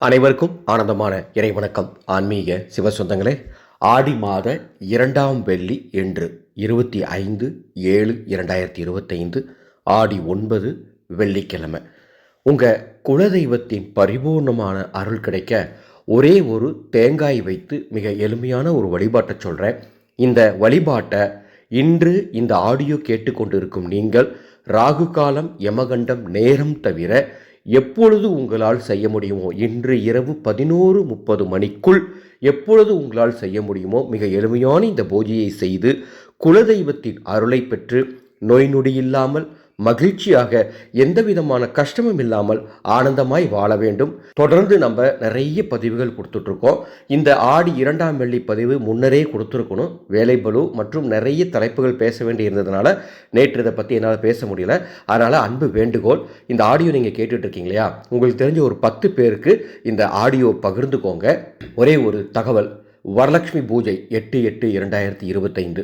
அனைவருக்கும் ஆனந்தமான இறை வணக்கம். ஆன்மீக சிவசொந்தங்களே ஆடி மாத இரண்டாம் வெள்ளி என்று இருபத்தி ஐந்து ஏழு இரண்டாயிரத்தி இருபத்தைந்து ஆடி ஒன்பது வெள்ளிக்கிழமை. உங்கள் குலதெய்வத்தின் பரிபூர்ணமான அருள் கிடைக்க ஒரே ஒரு தேங்காய் வைத்து மிக எளிமையான ஒரு வழிபாட்டை சொல்கிறேன் இந்த வழிபாட்டை இன்று இந்த ஆடியோ கேட்டுக்கொண்டிருக்கும் நீங்கள் ராகு காலம் யமகண்டம் நேரம் தவிர எப்பொழுது உங்களால் செய்ய முடியுமோ? இன்று இரவு பதினோரு முப்பது மணிக்குள் எப்பொழுது உங்களால் செய்ய முடியுமோ? மிக எளிமையான இந்த பூஜையை செய்து குலதெய்வத்தின் அருளை பெற்று நோய் நொடி இல்லாமல் மகிழ்ச்சியாக எந்த விதமான கஷ்டமும் இல்லாமல் ஆனந்தமாய் வாழ வேண்டும். தொடர்ந்து நம்ம நிறைய பதிவுகள் கொடுத்துட்ருக்கோம். இந்த ஆடி இரண்டாம் வெள்ளி பதிவு முன்னரே கொடுத்துருக்கணும். வேலை பலு மற்றும் நிறைய தலைப்புகள் பேச வேண்டி இருந்ததுனால நேற்று இதை பற்றி என்னால் பேச முடியல. அதனால் அன்பு வேண்டுகோள். இந்த ஆடியோ நீங்கள் கேட்டுட்டு இருக்கீங்க இல்லையா உங்களுக்கு தெரிஞ்ச ஒரு பத்து பேருக்கு இந்த ஆடியோ பகிர்ந்துக்கோங்க. ஒரே ஒரு தகவல். வரலட்சுமி பூஜை எட்டு எட்டு இரண்டாயிரத்தி இருபத்தைந்து.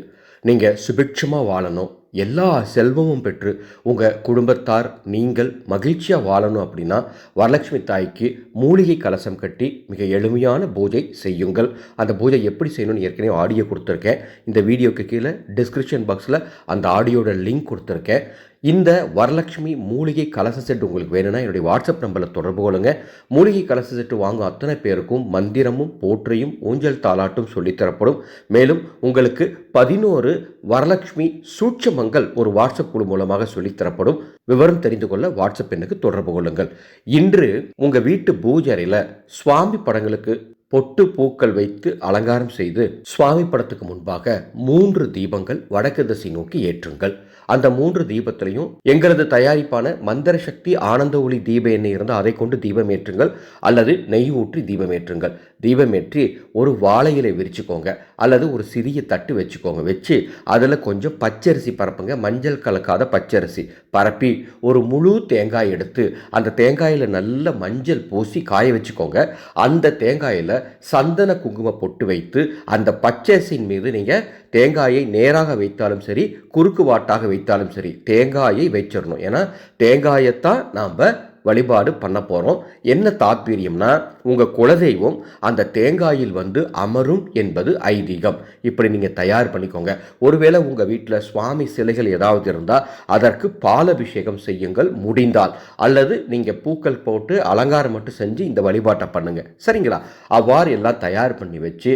நீங்கள் சுபிட்சமாக வாழணும். எல்லா செல்வமும் பெற்று உங்கள் குடும்பத்தார் நீங்கள் மகிழ்ச்சியாக வாழணும் அப்படின்னா வரலட்சுமி தாய்க்கு மூலிகை கலசம் கட்டி மிக எளிமையான பூஜை செய்யுங்கள். அந்த பூஜை எப்படி செய்யணும்னு ஏற்கனவே ஆடியோ கொடுத்துருக்கேன். இந்த வீடியோக்கு கீழே டிஸ்கிரிப்ஷன் பாக்ஸில் அந்த ஆடியோட லிங்க் கொடுத்துருக்கேன். இந்த வரலட்சுமி மூலிகை கலச செட்டு உங்களுக்கு வேணும்னா என்னுடைய வாட்ஸ்அப் நம்பரில் தொடர்பு கொள்ளுங்க. மூலிகை கலச செட்டு வாங்கும் அத்தனை பேருக்கும் மந்திரமும் போற்றையும் ஊஞ்சல் தாளாட்டும் சொல்லித்தரப்படும் மேலும் உங்களுக்கு பதினோரு வரலட்சுமி சூட்சமங்கள் ஒரு வாட்ஸ்அப் குழு மூலமாக சொல்லித்தரப்படும் விவரம் தெரிந்து கொள்ள வாட்ஸ்அப் எண்ணுக்கு தொடர்பு கொள்ளுங்கள். இன்று உங்கள் வீட்டு பூஜரையில் சுவாமி படங்களுக்கு பொட்டு பூக்கள் வைத்து அலங்காரம் செய்து சுவாமி படத்துக்கு முன்பாக மூன்று தீபங்கள் வடக்கு திசை நோக்கி ஏற்றுங்கள். அந்த மூன்று தீபத்திலையும் எங்களது தயாரிப்பான மந்திர சக்தி ஆனந்த ஒளி தீப எண்ணெய் இருந்தால் அதை கொண்டு தீபம் ஏற்றுங்கள் அல்லது நெய் ஊற்றி தீபம் ஏற்றுங்கள். தீபம் ஏற்றி ஒரு வாழை இலை விரிச்சுக்கோங்க அல்லது ஒரு சிறிய தட்டு வச்சுக்கோங்க. வச்சு அதில் கொஞ்சம் பச்சரிசி பரப்புங்க. மஞ்சள் கலக்காத பச்சரிசி பரப்பி ஒரு முழு தேங்காய் எடுத்து அந்த தேங்காயில் நல்ல மஞ்சள் பூசி காய வச்சுக்கோங்க. அந்த தேங்காயில் சந்தன குங்கும பொட்டு வைத்து அந்த பச்சரிசியின் மீது நீங்கள் தேங்காயை நேராக வைத்தாலும் சரி குறுக்கு வாட்டாக வைத்தாலும் சரி தேங்காயை வச்சிடணும். ஏன்னா தேங்காயத்தான் நாம் வழிபாடு பண்ண போகிறோம் என்ன தாத்பீரியம்னா உங்கள் குலதெய்வம் அந்த தேங்காயில் வந்து அமரும் என்பது ஐதீகம். இப்படி நீங்கள் தயார் பண்ணிக்கோங்க. ஒருவேளை உங்கள் வீட்டில் சுவாமி சிலைகள் ஏதாவது இருந்தால் அதற்கு பாலபிஷேகம் செய்யுங்கள் முடிந்தால். அல்லது நீங்கள் பூக்கள் போட்டு அலங்காரம் மட்டும் செஞ்சு இந்த வழிபாட்டை பண்ணுங்கள் சரிங்களா? அவ்வாறு எல்லாம் தயார் பண்ணி வச்சு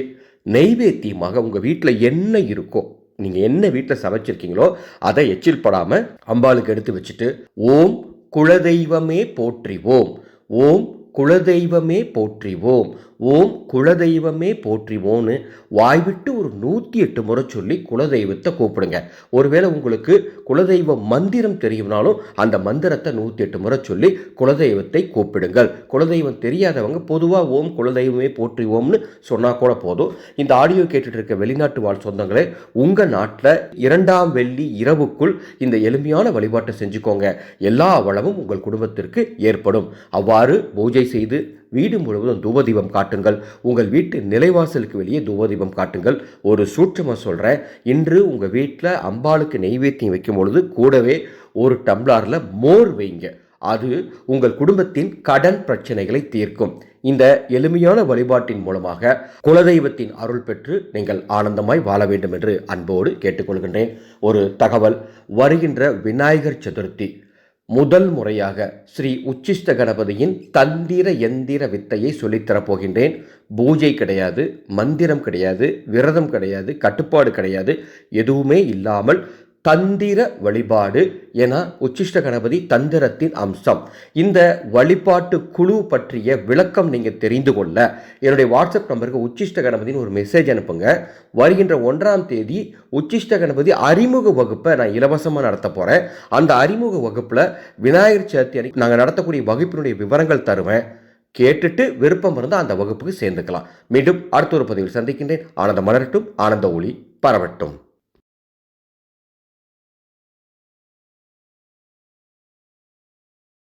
நெய்வேத்தியமாக உங்கள் வீட்டில் என்ன இருக்கோ நீங்கள் என்ன வீட்டில் சமைச்சிருக்கீங்களோ அதை எச்சில் படாமல் அம்பாளுக்கு எடுத்து வச்சுட்டு ஓம் குலதெய்வமே போற்றிவோம் ஓம் குலதெய்வமே போற்றிவோம். ஓம் குலதெய்வமே போற்றிவோன்னு வாய்விட்டு ஒரு நூற்றி எட்டு முறை சொல்லி குலதெய்வத்தை கூப்பிடுங்க. ஒருவேளை உங்களுக்கு குலதெய்வ மந்திரம் தெரியும்னாலும் அந்த மந்திரத்தை நூற்றி எட்டு முறை சொல்லி குலதெய்வத்தை கூப்பிடுங்கள். குலதெய்வம் தெரியாதவங்க பொதுவாக ஓம் குலதெய்வமே போற்றிவோம்னு சொன்னால் கூட போதும். இந்த ஆடியோ கேட்டுட்டு இருக்க வெளிநாட்டு வாழ் சொந்தங்களே உங்கள் நாட்டில் இரண்டாம் வெள்ளி இரவுக்குள் இந்த எளிமையான வழிபாட்டை செஞ்சுக்கோங்க. எல்லா வளமும் உங்கள் குடும்பத்திற்கு ஏற்படும். அவ்வாறு பூஜை செய்து வீடு முழுவதும் தூபதீபம் காட்டுங்கள். உங்கள் வீட்டு நிலைவாசலுக்கு வெளியே தூபதீபம் காட்டுங்கள். ஒரு சூற்றமாக சொல்கிறேன் இன்று உங்கள் வீட்டில் அம்பாளுக்கு நெய்வேத்தியம் வைக்கும் பொழுது கூடவே ஒரு டம்ளாரில் மோர் வைங்க. அது உங்கள் குடும்பத்தின் கடன் பிரச்சனைகளை தீர்க்கும். இந்த எளிமையான வழிபாட்டின் மூலமாக குலதெய்வத்தின் அருள் பெற்று நீங்கள் ஆனந்தமாய் வாழ வேண்டும் என்று அன்போடு கேட்டுக்கொள்கின்றேன். ஒரு தகவல் வருகின்ற விநாயகர் சதுர்த்தி முதல் முறையாக ஸ்ரீ உச்சிஷ்ட கணபதியின் தந்திர எந்திர வித்தையை சொல்லித்தரப் போகின்றேன். பூஜை கிடையாது மந்திரம் கிடையாது விரதம் கிடையாது கட்டுப்பாடு கிடையாது எதுவுமே இல்லாமல் தந்திர வழிபாடு என உச்சிஷ்ட கணபதி தந்திரத்தின் அம்சம். இந்த வழிபாட்டு குழு பற்றிய விளக்கம் நீங்கள் தெரிந்து கொள்ள என்னுடைய வாட்ஸ்அப் நம்பருக்கு உச்சிஷ்ட கணபதினு ஒரு மெசேஜ் அனுப்புங்க. வருகின்ற ஒன்றாம் தேதி உச்சிஷ்ட கணபதி அறிமுக வகுப்பை நான் இலவசமாக நடத்த போகிறேன் அந்த அறிமுக வகுப்பில் விநாயகர் சதுர்த்தி அன்னைக்கு நாங்கள் நடத்தக்கூடிய வகுப்பினுடைய விவரங்கள் தருவேன். கேட்டுட்டு விருப்பம் இருந்தால் அந்த வகுப்புக்கு சேர்ந்துக்கலாம். மீண்டும் அடுத்த ஒரு பதிவில் சந்திக்கின்றேன். ஆனந்த மலரட்டும். ஆனந்த ஒளி பரவட்டும்.